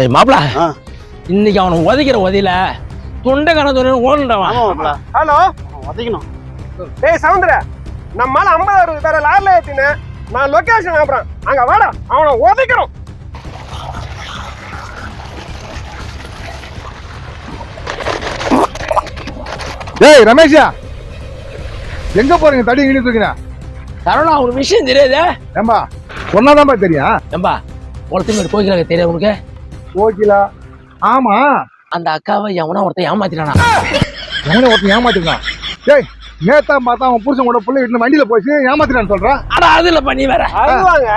ஏய் மாப்பிள. ஆ. இன்னைக்கு அவனை உதைக்கிற உதையில தொண்டை கணத்து மாப்பிள. ஹலோ? உதைக்கணும். டேய் சவுந்தர நம்மால ஐம்பது அறுபது பேரை லாரில ஏத்தினு நான் லொகேஷன் அனுப்புறேன். அங்க வாடா அவனை உதைக்கிறோம் டேய் ரமேஷா. எங்க போறீங்க தடி இடி தூக்கினா சரவணா ஒரு விஷயம் தெரியாதே? ஏம்பா சொன்னாதான்பா தெரியும். ஏம்பா குளத்துமேடு கோயிலாக தெரியாது உனக்கு? ஓகேலா ஆமா. அந்த அக்காவை எவனா ஒருத்தன் ஏமாத்திட்டானா? எவனை ஒருத்தன் ஏமாத்திருக்கான். டேய் நேத்தா பார்த்தா அவன் புருஷன் கூட பிள்ளை வீட்டுல வண்டியில போச்சு ஏமாத்திட்டான்னு சொல்றான் அட அது நீ வேற. அதுவாங்க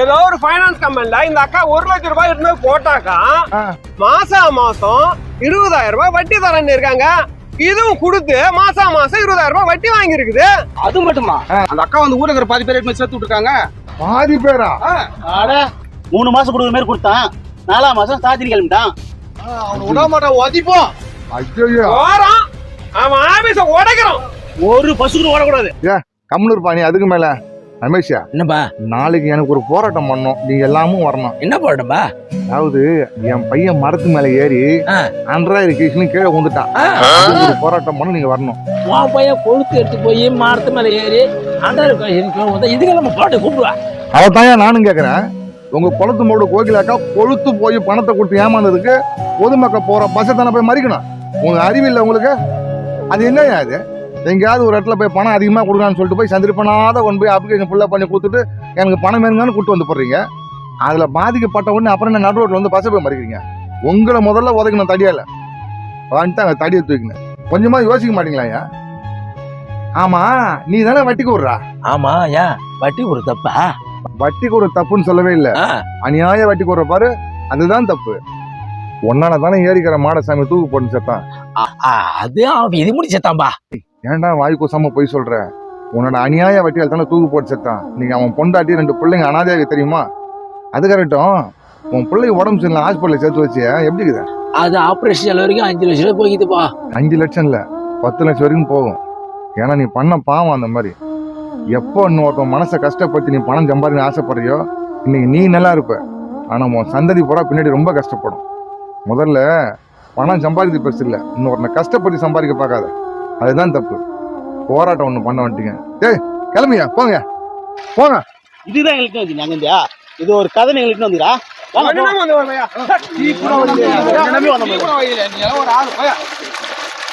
ஏதோ ஒரு ஃபைனான்ஸ் கம்பெனில இந்த அக்கா ஒரு லட்சம் ரூபாய் எடுத்து போட்டாக்கா. மாசா மாசம் இருபதாயிரம் ரூபாய் வட்டி தரேன்னு இருக்காங்க. இதுவும் கொடுத்து மாசா மாசம் இருபதாயிரம் ரூபாய் வட்டி வாங்கி இருக்குது அது மட்டுமா? அந்த அக்கா வந்து ஊர்ல இருக்கிற பாதி பேர் எடுத்து சேர்த்து விட்டுருக்காங்க. பாதி பேரா? அட மூணு மாசம் கொடுக்குற மாதிரி கொடுத்தான். நாலாம் மாசம் சாத்திரி கிளம்பிட்டான் அவனை விட மாட்டான் ஒதிப்போம் ஐயோ போறான். அவன் ஆபீஸ உடைக்கிறோம் ஒரு பசு கூட ஓடக்கூடாது. ஏ கம்முன்னு நீ அதுக்கு மேல. ரமேஷா என்னப்பா? நாளைக்கு எனக்கு ஒரு போராட்டம் பண்ணணும் நீங்க எல்லாமும் வரணும். என்ன போடப்பா அதாவது என் பையன் மரத்து மேல ஏறி ஆ. ஆண்ட்ராய்டு கேஷன் கீழே அதுக்கு ஒரு போராட்டம் பண்ண நீங்க வரணும். உன் பையன் கொழுத்து எடுத்து போய் மரத்து மேல ஏறி அண்டர் கோயில் இதுக்கு நம்ம பாட்டு கூப்பிடுவா. அவதான் நானும் கேக்குறேன். உங்க குளத்து மூடு கோகிலாக்கா கொழுத்து போய் பணத்தை கொடுத்து ஏமாந்ததுக்கு பொதுமக்கள் போற பஸ்ஸை தானே போய் மறிக்கணும்? உங்க அறிவில்லை உங்களுக்கு? அது என்னய்யா அது எங்கேயாவது ஒரு இடத்துல போய் பணம் அதிகமாக கொடுக்கலான்னு சொல்லிட்டு போய் சந்திரிப்பனாத கொண்டு போய் அப்ளிகேஷன் ஃபுல்லாக பண்ணி கொடுத்துட்டு எனக்கு பணம் வேணுங்கன்னு கூட்டு வந்து போடுறீங்க. அதில் பாதிக்கப்பட்ட உடனே அப்புறம் என்ன நடு ரோட்டில் வந்து பஸ்ஸை போய் மறிக்கிறீங்க? உங்களை முதல்ல உதைக்கணும் வந்துட்டு அங்கே தடியை தூக்கினேன். கொஞ்சமாக யோசிக்க மாட்டீங்களா ஐயா? ஆமா நீ தானே வட்டிக்கு விடுறா ஆமா ஏன் வட்டி ஒரு தப்பா வட்டி கூட தப்புன்னு சொல்லவே இல்லை. அநியாய வட்டி போடுற பாரு அதுதான் தப்பு. ஒன்னால தானே ஏறிக்கிற மாடசாமி தூக்கு போட்டு செத்தான். அது அவன் இது முடிச்சதான்பா ஏன்டா வாய் கூசாம போய் சொல்ற? உன்னோட அநியாய வட்டியால் தானே தூக்கு போட்டு செத்தான். நீங்க அவன் பொண்டாட்டி ரெண்டு பிள்ளைங்க அனாதையாக தெரியுமா? அது கரெக்டும். உன் பிள்ளைங்க உடம்பு சரியில்லை ஹாஸ்பிட்டலில் சேர்த்து வச்சு எப்படி இருக்குது? அது ஆபரேஷன் வரைக்கும் அஞ்சு லட்சம் ரூபாய் போய்க்குதுப்பா அஞ்சு லட்சம் இல்லை பத்து லட்சம் வரைக்கும் போகும். ஏன்னா நீ பண்ண பாவம் அந்த மாதிரி. எப்போ இன்னொருத்தன் மனசை கஷ்டப்படுத்தி நீ பணம் சம்பாதிக்க ஆசைப்படுறியோ இன்னைக்கு நீ நல்லா இருப்ப. ஆனால் உன் சந்ததி பூரா பின்னாடி ரொம்ப கஷ்டப்படும். முதல்ல பணம் சம்பாதிக்க பெருசு இல்லை. இன்னொருத்தனை கஷ்டப்பட்டு சம்பாதிக்க பார்க்காத. அதுதான் தப்பு. போராட்டம் ஒன்று பண்ண வந்துட்டீங்க. டேய் கிளம்பியா? போங்க. போங்க. இதுதான் எங்களுக்கு வந்து நாங்க இந்தியா. இது ஒரு கதை எங்களுக்கு வந்துடா.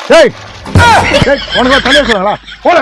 டேய் உனக்கு தனியாக சொல்லுங்களா? போட